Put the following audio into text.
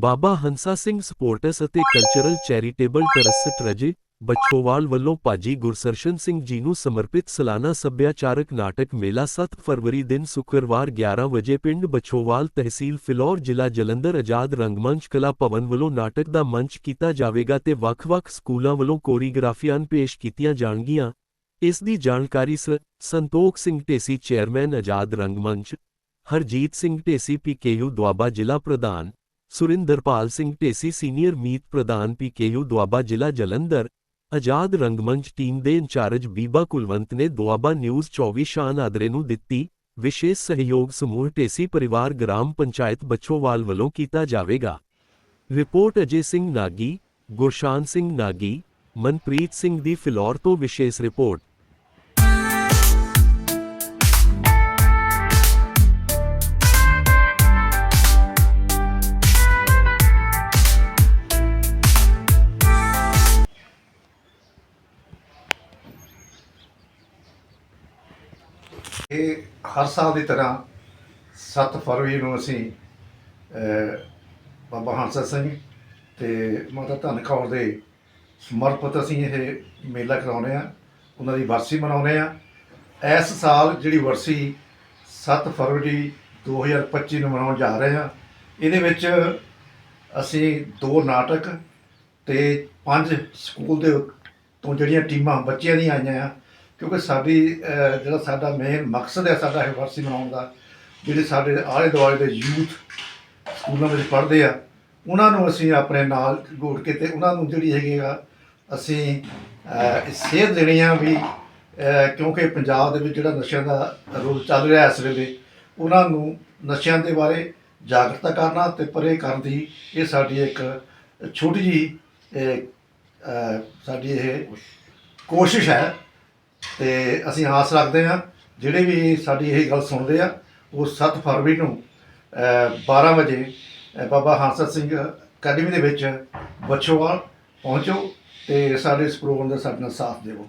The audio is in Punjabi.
ਬਾਬਾ ਹੰਸਾ ਸਿੰਘ ਸਪੋਰਟਸ ਅਤੇ ਕਲਚਰਲ ਚੈਰੀਟੇਬਲ ਟਰੱਸਟ ਰਜੇ ਬੱਛੋਵਾਲ ਵੱਲੋਂ ਭਾਜੀ ਗੁਰਸਰਸ਼ਨ ਸਿੰਘ ਜੀ ਨੂੰ ਸਮਰਪਿਤ ਸਾਲਾਨਾ ਸੱਭਿਆਚਾਰਕ ਨਾਟਕ ਮੇਲਾ 7 ਫਰਵਰੀ ਦਿਨ ਸ਼ੁੱਕਰਵਾਰ 11 ਵਜੇ ਪਿੰਡ ਬੱਛੋਵਾਲ ਤਹਿਸੀਲ ਫਿਲੌਰ ਜ਼ਿਲ੍ਹਾ ਜਲੰਧਰ ਆਜ਼ਾਦ ਰੰਗਮੰਚ ਕਲਾ ਭਵਨ ਵੱਲੋਂ ਨਾਟਕ ਦਾ ਮੰਚ ਕੀਤਾ ਜਾਵੇਗਾ ਤੇ ਵੱਖ-ਵੱਖ ਸਕੂਲਾਂ ਵੱਲੋਂ ਕੋਰੀਗ੍ਰਾਫੀਆਂ ਪੇਸ਼ ਕੀਤੀਆਂ ਜਾਣਗੀਆਂ ਇਸ ਦੀ ਜਾਣਕਾਰੀ ਸ ਸੰਤੋਖ ਸਿੰਘ ਢੇਸੀ ਚੇਅਰਮੈਨ ਆਜ਼ਾਦ ਰੰਗਮੰਚ ਹਰਜੀਤ ਸਿੰਘ ਢੇਸੀ ਪੀਕੇਯੂ ਦੁਆਬਾ ਜ਼ਿਲ੍ਹਾ ਪ੍ਰਧਾਨ ਸੁਰਿੰਦਰਪਾਲ ਸਿੰਘ ਢੇਸੀ ਸੀਨੀਅਰ ਮੀਤ ਪ੍ਰਧਾਨ ਪੀਕੇਯੂ ਦੁਆਬਾ ਜ਼ਿਲ੍ਹਾ ਜਲੰਧਰ ਆਜ਼ਾਦ ਰੰਗਮੰਚ ਟੀਮ ਦੇ ਇੰਚਾਰਜ ਬੀਬਾ ਕੁਲਵੰਤ ਨੇ ਦੁਆਬਾ ਨਿਊਜ਼ 24 ਸ਼ਾਨ ਆਦਰੇ ਨੂੰ ਦਿੱਤੀ ਵਿਸ਼ੇਸ਼ ਸਹਿਯੋਗ ਸਮੂਹ ਢੇਸੀ ਪਰਿਵਾਰ ਗ੍ਰਾਮ ਪੰਚਾਇਤ ਬੱਛੋਵਾਲ ਵੱਲੋਂ ਕੀਤਾ ਜਾਵੇਗਾ ਰਿਪੋਰਟ ਅਜੇ ਸਿੰਘ ਨਾਗੀ ਗੁਰਸ਼ਾਨ ਸਿੰਘ ਨਾਗੀ ਮਨਪ੍ਰੀਤ ਸਿੰਘ ਦੀ ਫਿਲੌਰ ਤੋਂ ਵਿਸ਼ੇਸ਼ ਰਿਪੋਰਟ ਇਹ ਹਰ ਸਾਲ ਦੀ ਤਰ੍ਹਾਂ 7 ਫਰਵਰੀ ਨੂੰ ਅਸੀਂ ਬਾਬਾ ਹੰਸਾ ਸਿੰਘ ਤੇ ਮਾਤਾ ਧੰਨ ਕੌਰ ਦੇ ਸਮਰਪਿਤ ਅਸੀਂ ਇਹ ਮੇਲਾ ਕਰਾਉਂਦੇ ਆ ਉਹਨਾਂ ਦੀ ਵਰਸੀ ਮਨਾਉਂਦੇ ਆ ਇਸ ਸਾਲ ਜਿਹੜੀ ਵਰਸੀ 7 ਫਰਵਰੀ 2025 ਨੂੰ ਮਨਾਉਣ ਜਾ ਰਹੇ ਆ ਇਹਦੇ ਵਿੱਚ ਅਸੀਂ ਦੋ ਨਾਟਕ ਤੇ ਪੰਜ ਸਕੂਲ ਦੇ ਤੋਂ ਜਿਹੜੀਆਂ ਟੀਮਾਂ ਬੱਚਿਆਂ ਦੀਆਂ ਆਈਆਂ ਆ ਕਿਉਂਕਿ ਸਾਡੀ ਜਿਹੜਾ ਸਾਡਾ ਮੇਨ ਮਕਸਦ ਹੈ ਸਾਡਾ ਇਹ ਵਰਸੀ ਮਨਾਉਣ ਦਾ, ਜਿਹੜੇ ਸਾਡੇ ਆਲੇ ਦੁਆਲੇ ਦੇ ਯੂਥ ਸਕੂਲਾਂ ਵਿੱਚ ਪੜ੍ਹਦੇ ਆ, ਉਹਨਾਂ ਨੂੰ ਅਸੀਂ ਆਪਣੇ ਨਾਲ ਜੋੜ ਕੇ ਤੇ ਉਹਨਾਂ ਨੂੰ ਜਿਹੜੀ ਹੈਗੀ ਆ, ਅਸੀਂ ਸੇਧ ਦੇਣੀ ਆ ਵੀ ਕਿਉਂਕਿ ਪੰਜਾਬ ਦੇ ਵਿੱਚ ਜਿਹੜਾ ਨਸ਼ਿਆਂ ਦਾ ਰੋਲ ਚੱਲ ਰਿਹਾ ਇਸ ਵੇਲੇ, ਉਹਨਾਂ ਨੂੰ ਨਸ਼ਿਆਂ ਦੇ ਬਾਰੇ ਜਾਗਰਤਾ ਕਰਨਾ ਤੇ ਪਰੇ ਕਰਨ ਦੀ ਇਹ ਸਾਡੀ ਇੱਕ ਛੋਟੀ ਜੀ ਸਾਡੀ ਇਹ ਕੋਸ਼ਿਸ਼ ਹੈ। ਤੇ ਅਸੀਂ ਆਸ ਰੱਖਦੇ ਹਾਂ। ਜਿਹੜੇ ਵੀ ਸਾਡੀ ਇਹ ਗੱਲ ਸੁਣਦੇ ਆ ਉਹ 7 ਫਰਵਰੀ ਨੂੰ ਅਹ, 12 ਵਜੇ ਬਾਬਾ ਹੰਸਾ ਸਿੰਘ ਅਕੈਡਮੀ ਦੇ ਵਿੱਚ ਬੱਚੋਵਾਲ ਪਹੁੰਚੋ ਤੇ ਸਾਡੇ ਇਸ ਪ੍ਰੋਗਰਾਮ ਦਾ ਸਾਡੇ ਨਾਲ ਸਾਥ ਦਿਓ।